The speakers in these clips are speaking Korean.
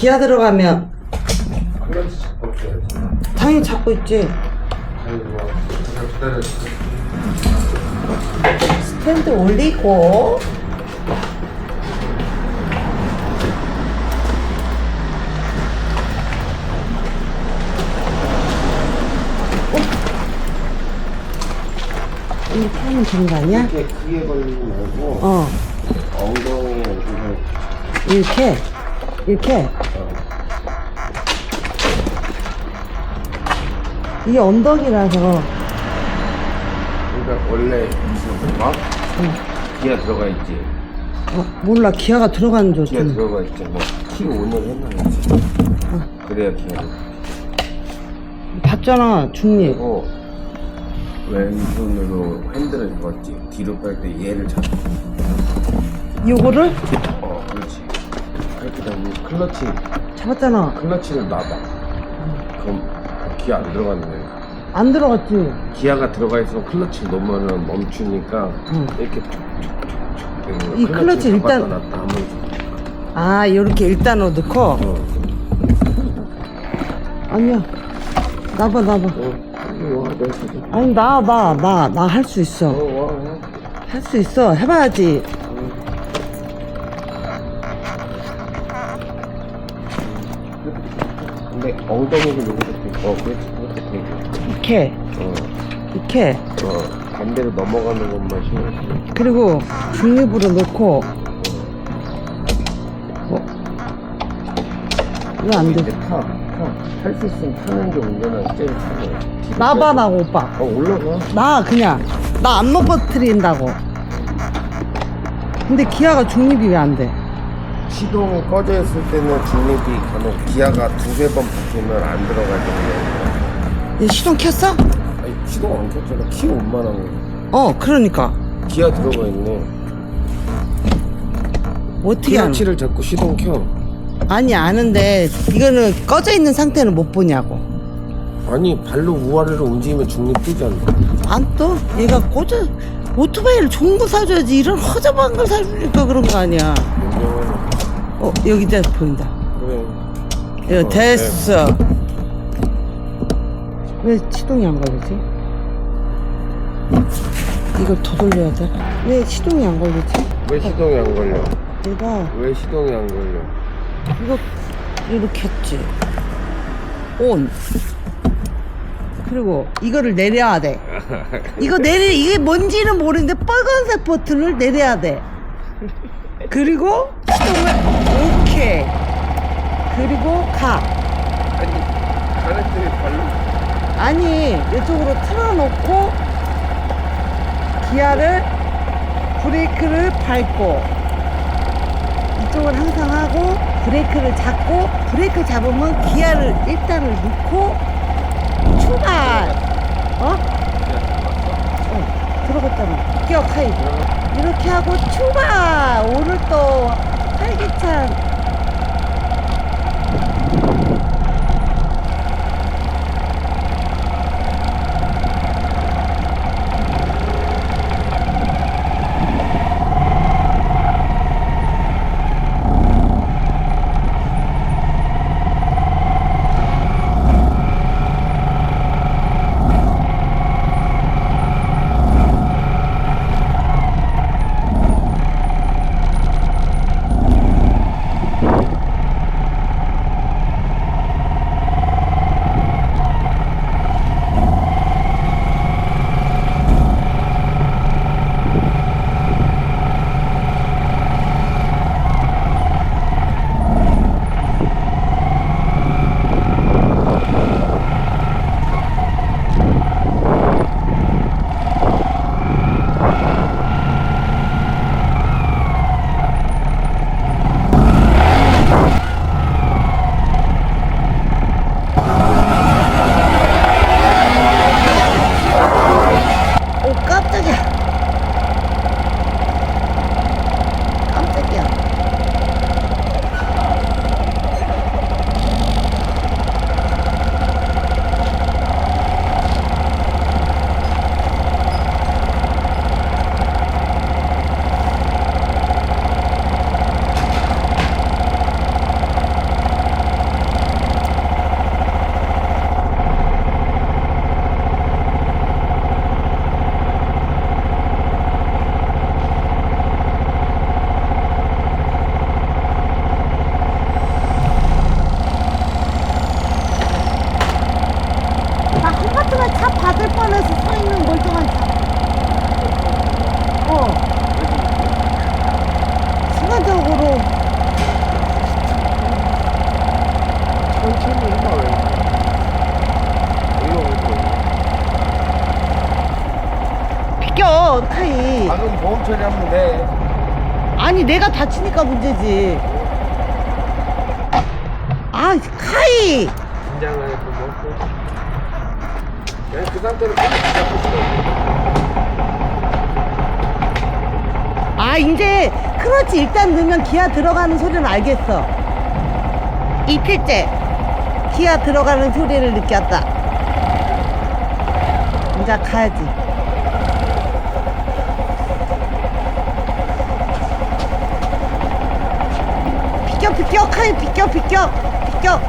기아 들어가면 클러치 잡고 있어야지. 당연히 잡고 있지. 기다려. 스탠드 올리고. 어? 이렇게 하면 되는 거 아니야? 이게 크게 걸리지 말고 어, 엉덩이에 이걸 이렇게, 이렇게. 이게 언덕이라서, 그러니까 원래 무슨 막 기아 들어가 있지. 어, 몰라, 기아가 들어가는 줄. 기아 좀. 들어가 있지. 뭐 키로 오늘 했나야지. 그래야 기아. 봤잖아, 중립. 그리고 왼손으로 핸들을 잡았지. 뒤로 뺄때 얘를 잡고. 요거를 어, 그렇지. 그렇게 되면 클러치, 잡았잖아. 클러치를 놔봐. 그럼 기아 안 거야. 안 들어갔지. 기아가 들어가 있으면 클러치 놓으면 멈추니까 응. 이렇게 툭툭툭툭 되는. 이 클러치 일단- 놨다. 아, 요렇게 일단으로 넣고. 어. 아니야. 나봐, 나봐. 어. 와, 내가. 아니, 나, 나, 나, 나 할 수 어, 있어. 와, 와. 할 수 있어. 해봐야지. 근데 엉덩이를 어, 그렇지. 그렇게. 이렇게, 어, 이렇게. 어. 반대로 넘어가는 것만 신경 쓰 그리고 중립으로 넣고. 어? 왜안 돼? 타, 타. 탈수 있으면 타는 게 운전할. 뒤로 나봐, 빼고. 나, 오빠. 어, 올라가. 나, 그냥. 나 안 넘어뜨린다고. 근데 기아가 중립이 왜 안 돼? 시동 꺼져 있을 때는 중립이 간혹 기아가 두세 번 붙으면 안 들어갈 때문에 얘 시동 켰어? 아니 시동 안 켰잖아. 키 원만한 거. 어, 그러니까. 기아 들어가 있네. 어떻게 하는 클러치를 잡고 시동 켜. 아니, 아는데, 이거는 꺼져 있는 상태는 못 보냐고. 아니 발로 우아래로 움직이면 중립 뜨잖아 안 떠? 얘가 꽂아 오토바이를 좋은 거 사줘야지. 이런 허접한 걸 사주니까 그런 거 아니야 어 여기 다 보인다. 그래 이거 어, 됐어. 왜 시동이 안 걸리지? 이걸 더 돌려야 돼? 왜 시동이 안 걸리지? 왜 시동이 안 걸려? 내가 왜 시동이 안 걸려? 이거 이렇게 했지. 온. 그리고 이거를 내려야 돼. 이거 내리 이게 뭔지는 모르는데 빨간색 버튼을 내려야 돼. 그리고 시동을 오케이 그리고 가. 아니 가래들이 발로 아니 이쪽으로 틀어놓고 기아를 브레이크를 밟고 이쪽을 항상 하고 브레이크를 잡고 브레이크 잡으면 기아를 일단을 넣고 출발. 어? 어 들어갔잖아. 끼어 카이 이렇게 하고 출발. 오늘 또 활기찬 보험 처리하면 돼 아니 내가 다치니까 문제지. 아 카이. 긴장을 해도 뭐 그냥 그 상태로 계속 잡고 있어. 아 이제 크러치 일단 넣으면 기아 들어가는 소리는 알겠어. 이틀째 기아 들어가는 소리를 느꼈다. 이제 가야지 비켜 비켜 비켜 비켜 비켜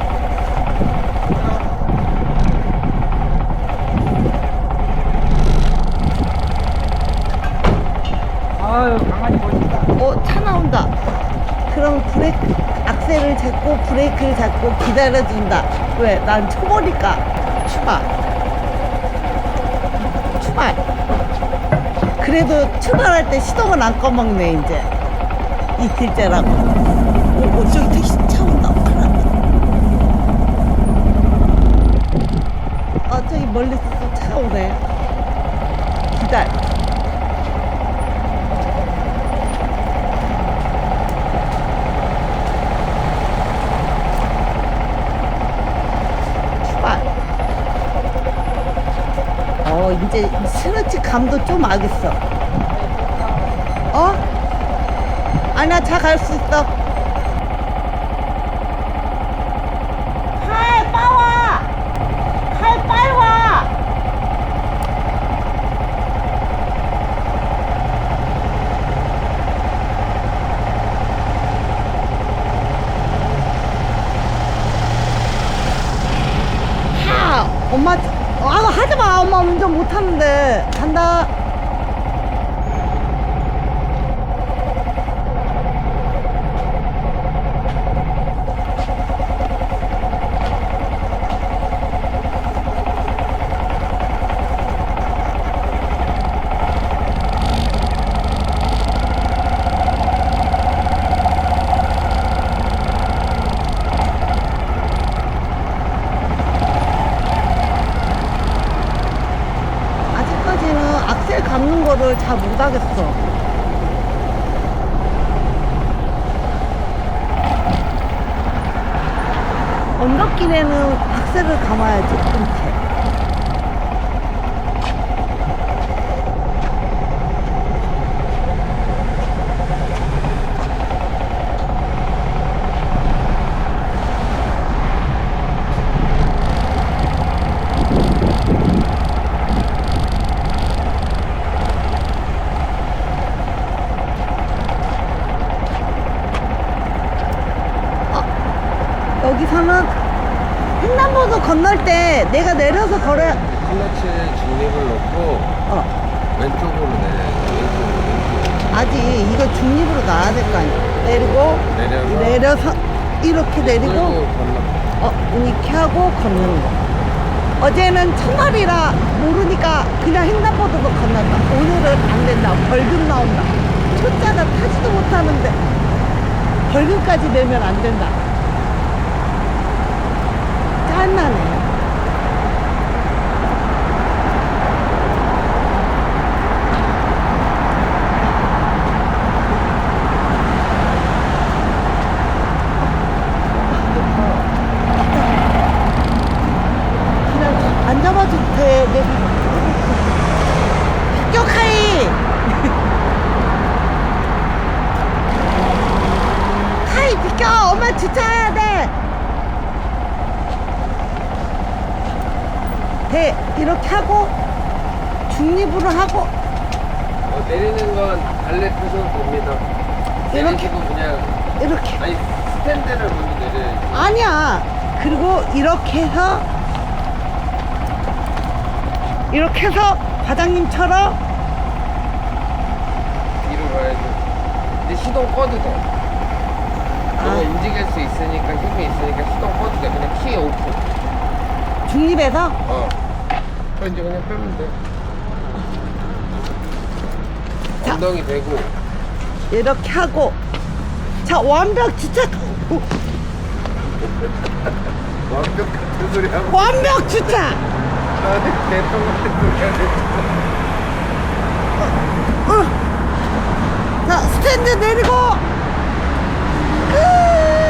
아유 강아지 멋있다 어, 차 나온다. 그럼 브레이크, 악셀을 잡고 브레이크를 잡고 기다려준다. 왜? 난 초보니까. 출발. 출발. 그래도 출발할 때 시동을 안 꺼먹네, 이제. 이틀째라고. 어, 어, 저기 택시 차 온다. 큰일 났다. 아, 저기 멀리서 또차 오네. 기다려. 출발. 어, 이제 스트레치 감도 좀 알겠어. 어? 아, 나차갈수 있어. 하이, 빨리 와! 하이, 빨리 와! 하! 엄마, 아, 하지 마. 엄마 운전 못 하는데. 간다. 아직까지는 악셀 감는 거를 잘 못 하겠어. 언덕길에는 악셀을 감아야지, 이렇 게. 여기서는 횡단보도 건널 때 내가 내려서 걸어야, 클러치에 중립을 놓고 어, 왼쪽으로 왼쪽으로 아직 이거 중립으로 놔야 될 거 아니야. 내리고, 내려서 내려서, 이렇게 내리고, 끌고 건너 어, 이렇게 하고 걷는 거. 어제는 첫날이라 모르니까 그냥 횡단보도도 건넜다. 오늘은 안 된다. 벌금 나온다. 초짜가 타지도 못하는데 벌금까지 내면 안 된다. 하이 비켜. 엄마 주차해야 돼. 돼. 이렇게 하고 중립으로 하고 어, 내리는 건 달래 펴셔도 됩니다 이렇게? 내리시고 그냥 이렇게. 아니 스탠드를 먼저 내려야지 아니야. 그리고 이렇게 해서 이렇게 해서 과장님처럼 뒤로 가야지 근데 시동 꺼도 돼 아. 너가 움직일 수 있으니까 힘이 있으니까 시동 꺼도 돼 그냥 키 오프 중립해서 어 어, 이제 그냥 빼면 돼. 자. 엉덩이 대고. 이렇게 하고 자 완벽 주차 완벽 같은 소리 하고. 완벽 주차 나한테 대통 같은 소리 하네. 자 스탠드 내리고 끝!